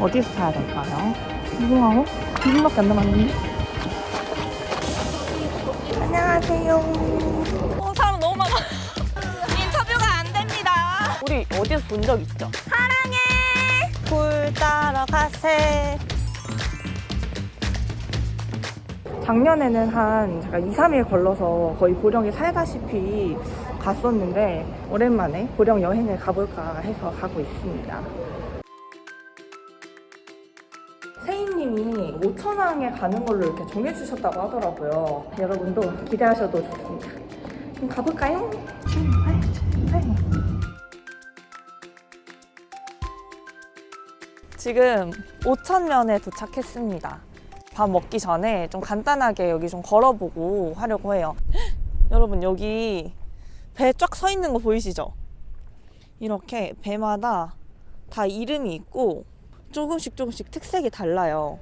어디서 타야 될까요? 궁금하고 2분밖에 안 남았는데 안녕하세요 어, 사람 너무 많아. 인터뷰가 안 됩니다. 우리 어디서 본 적 있죠? 사랑해. 굴 따러 가세. 작년에는 한 제가 2, 3일 걸러서 거의 보령에 살다시피 갔었는데 오랜만에 보령 여행을 가볼까 해서 가고 있습니다. 세인님이 오천항에 가는 걸로 이렇게 정해주셨다고 하더라고요. 여러분도 기대하셔도 좋습니다. 그럼 가볼까요? 지금 오천면에 도착했습니다. 밥 먹기 전에 좀 간단하게 여기 좀 걸어보고 하려고 해요. 여러분 여기 배 쫙 서 있는 거 보이시죠? 이렇게 배마다 다 이름이 있고 조금씩 조금씩 특색이 달라요.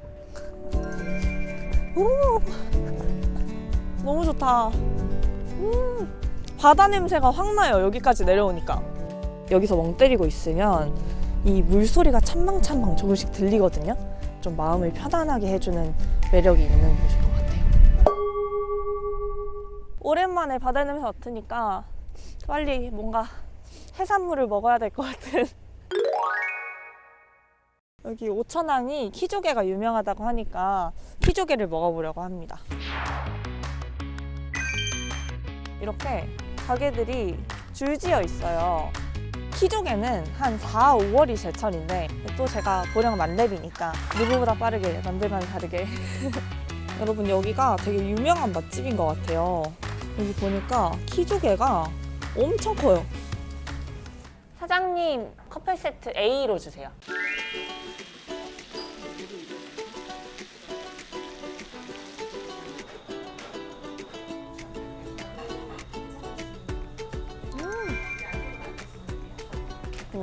오, 너무 좋다. 음, 바다 냄새가 확 나요. 여기까지 내려오니까. 여기서 멍 때리고 있으면 이 물소리가 찬방찬방 조금씩 들리거든요. 좀 마음을 편안하게 해주는 매력이 있는 곳인 것 같아요. 오랜만에 바다 냄새 맡으니까 빨리 뭔가 해산물을 먹어야 될 것 같은. 여기 오천항이 키조개가 유명하다고 하니까 키조개를 먹어보려고 합니다. 이렇게 가게들이 줄지어 있어요. 키조개는 한 4, 5월이 제철인데 또 제가 보령 만렙이니까 누구보다 빠르게 남들과는 다르게 여러분 여기가 되게 유명한 맛집인 것 같아요 여기 보니까 키조개가 엄청 커요 사장님 커플 세트 A로 주세요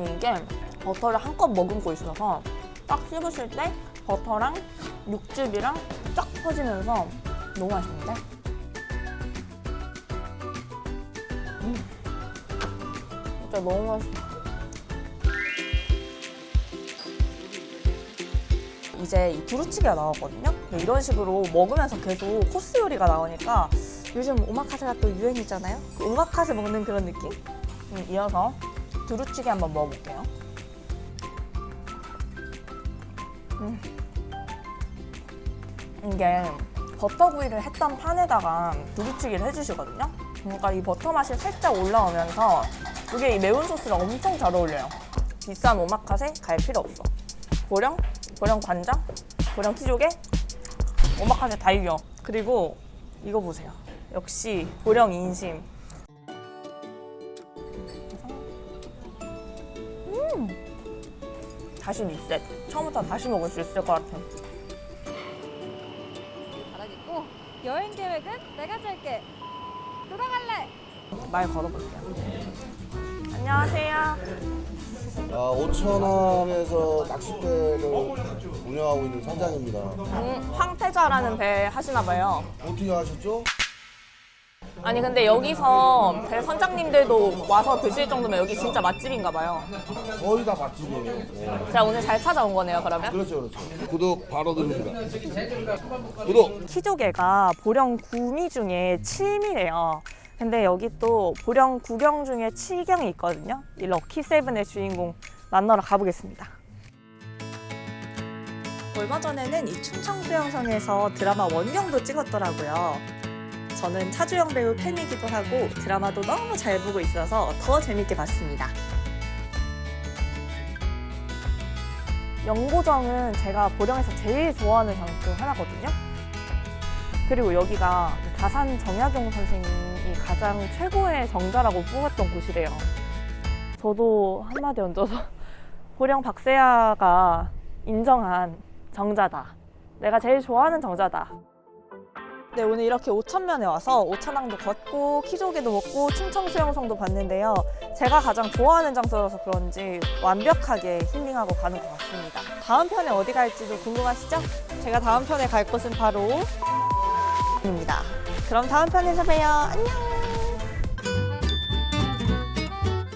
근데 이게 버터를 한껏 머금고 있어서 딱 씹으실 때 버터랑 육즙이랑 쫙 퍼지면서 너무 맛있는데? 음. 진짜 너무 맛있어. 이제 이 두루치기가 나왔거든요. 이런 식으로 먹으면서 계속 코스 요리가 나오니까 요즘 오마카세가 또 유행이잖아요. 그 오마카세 먹는 그런 느낌? 음, 이어서 두루치기 한번 먹어볼게요. 음. 이게 버터구이를 했던 판에다가 두루치기를 해주시거든요. 그러니까 이 버터 맛이 살짝 올라오면서 이게 이 매운 소스랑 엄청 잘 어울려요. 비싼 오마카세 갈 필요 없어. 보령, 보령 관장, 보령 키조개, 오마카세 다 이겨. 그리고 이거 보세요. 역시 보령 인심. 다시 리셋. 처음부터 다시 먹을 수 있을 것 같아. 바라겠고 여행 계획은 내가 짤게 누가 갈래? 말 걸어볼게요. 안녕하세요. 아, 오천항에서 낚싯배를 운영하고 있는 사장입니다. 음, 황태자라는 배 하시나 봐요. 어떻게 하셨죠? 아니 근데 여기서 배 선장님들도 와서 드실 정도면 여기 진짜 맛집인가 봐요. 거의 다 맛집이에요. 네. 제가 오늘 잘 찾아온 거네요, 그러면. 그렇죠, 그렇죠. 구독 바로 누릅니다. 구독! 키조개가 보령 구미 중에 7미래요. 근데 여기 또 보령 구경 중에 7경이 있거든요. 이 럭키 세븐의 주인공 만나러 가보겠습니다. 얼마 전에는 이 충청 수영선에서 드라마 원경도 찍었더라고요. 저는 차주영 배우 팬이기도 하고 드라마도 너무 잘 보고 있어서 더 재밌게 봤습니다. 영고정은 제가 보령에서 제일 좋아하는 장 중 하나거든요. 그리고 여기가 다산 정약용 선생님이 가장 최고의 정자라고 뽑았던 곳이래요. 저도 한마디 얹어서 보령 박세아가 인정한 정자다. 내가 제일 좋아하는 정자다. 네, 오늘 이렇게 오천면에 와서 오천항도 걷고 키조개도 먹고 충청 수영성도 봤는데요. 제가 가장 좋아하는 장소라서 그런지 완벽하게 힐링하고 가는 것 같습니다. 다음 편에 어디 갈지도 궁금하시죠? 제가 다음 편에 갈 곳은 바로 입니다. 그럼 다음 편에서 봬요. 안녕!